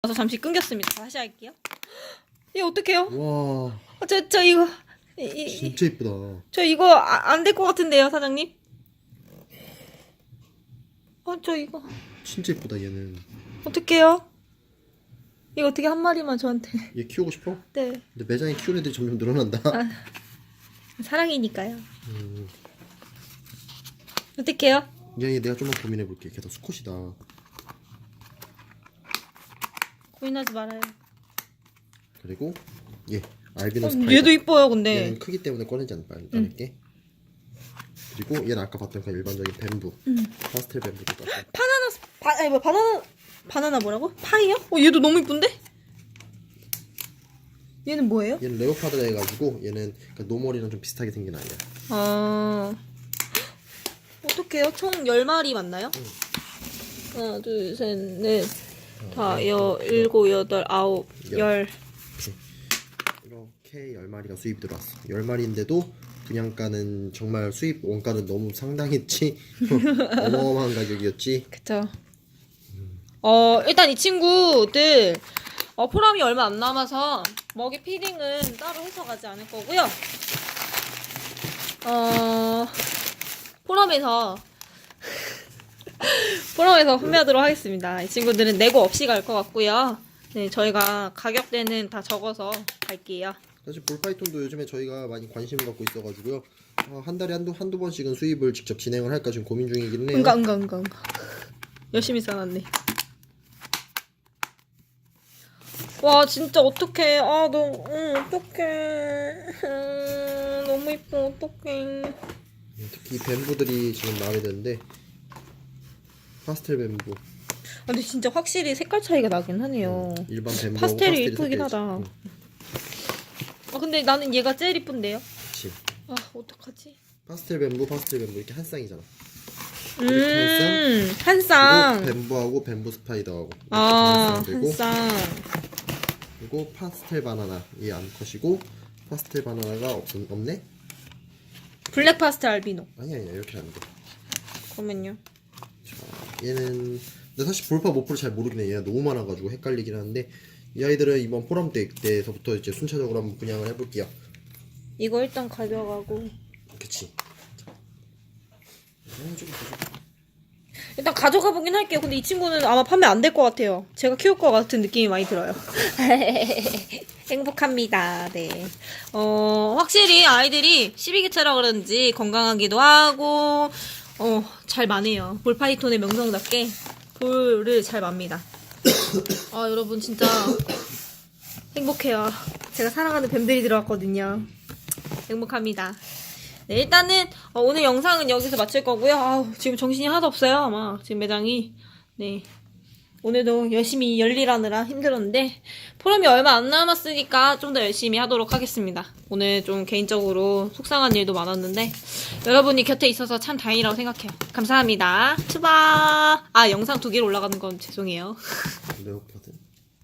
그래서 잠시 끊겼습니다. 다시 할게요. 이거 어떡해요? 와 아, 저, 저 이거 이, 이, 진짜 이쁘다. 저 이거 아, 안될 것 같은데요, 사장님? 아, 저 이거 진짜 이쁘다 얘는. 어떡해요? 이거 어떻게 한 마리만 저한테? 얘 키우고 싶어? 네, 근데 매장에 키우는 애들이 점점 늘어난다. 아. 사랑이니까요. 음, 어떡해요? 얘 내가 좀만 고민해 볼게. 걔도 수컷이다. 고민하지 말아요. 그리고 얘 알비노 어, 스파이더. 얘도 이뻐요, 근데. 얘는 크기 때문에 꺼내지 않, 않을게. 그리고 얘는 아까 봤던 그 일반적인 뱀부. 음. 파스텔 뱀부도 같고. 바나나 스- 바 아니 뭐 바나나 바나나 뭐라고? 파이요? 어 얘도 너무 이쁜데? 얘는 뭐예요? 얘는 레오파드라 해가지고 얘는 그 노멀이랑 좀 비슷하게 생긴 아이야. 아 어떡해요? 총 10마리 맞나요? 하나 둘 셋 넷 다, 여, 일곱, 여덟, 아홉, 열 이렇게 10마리가 수입이 들어왔어. 10마리인데도 분양가는 정말 수입 원가는 너무 상당했지. 어마어마한 가격이었지. 그쵸 어 일단 이 친구들 어, 포람이 얼마 안 남아서 먹이 피딩은 따로 해서 가지 않을 거고요 어 포럼에서 포럼에서 판매하도록 하겠습니다. 이 친구들은 내고 없이 갈 것 같고요. 네 저희가 가격대는 다 적어서 갈게요. 사실 볼파이톤도 요즘에 저희가 많이 관심을 갖고 있어가지고요. 어, 한 달에 한두 한두 번씩은 수입을 직접 진행을 할까 지금 고민 중이긴 해요. 응가 응가 응가 응가. 열심히 쌓았네. 와 진짜 어떡해. 아 너무 응, 어떡해. 음, 너무 이뻐 어떡해. 음, 특히 이 뱀부들이 지금 마음에 드는데 파스텔. 아, 근데 진짜 확실히 색깔 차이가 나긴 하네요 일반 뱀부 파스텔이 이쁘긴 하다 아 근데 나는 얘가 제일 이쁜데요 그렇지. 아 어떡하지 파스텔 뱀부, 파스텔 뱀부 이렇게 한 쌍이잖아. 음한 그리고 쌍. 뱀부하고 뱀부 스파이더하고 이렇게 아, 한쌍한 쌍. 그리고 파스텔 바나나 이 암컷이고 파스텔 바나나가 없, 없네? 블랙 파스텔 알비노. 아니 아니야 이렇게 안 돼. 잠깐만요. 자, 얘는 근데 사실 볼파 모프를 잘 모르긴 해. 얘가 너무 많아가지고 헷갈리긴 하는데 이 아이들은 이번 포럼 때 때서부터 이제 순차적으로 한번 분양을 해볼게요. 이거 일단 가져가고. 그치. 좀 보자. 일단 가져가 보긴 할게요. 근데 이 친구는 아마 판매 안 될 것 같아요. 제가 키울 것 같은 느낌이 많이 들어요. 행복합니다. 네. 어, 확실히 아이들이 12개체라 그런지 건강하기도 하고, 어, 잘 마네요. 볼파이톤의 명성답게 볼을 잘 맙니다. 아, 여러분 진짜 행복해요. 제가 사랑하는 뱀들이 들어왔거든요. 행복합니다. 네, 일단은 어, 오늘 영상은 여기서 마칠 거고요. 아우, 지금 정신이 하나도 없어요. 아마 지금 매장이 네 오늘도 열심히 열일하느라 힘들었는데 포럼이 얼마 안 남았으니까 좀 더 열심히 하도록 하겠습니다. 오늘 좀 개인적으로 속상한 일도 많았는데 여러분이 곁에 있어서 참 다행이라고 생각해요. 감사합니다. 추바. 아 영상 두 개로 올라가는 건 죄송해요. 레오파드.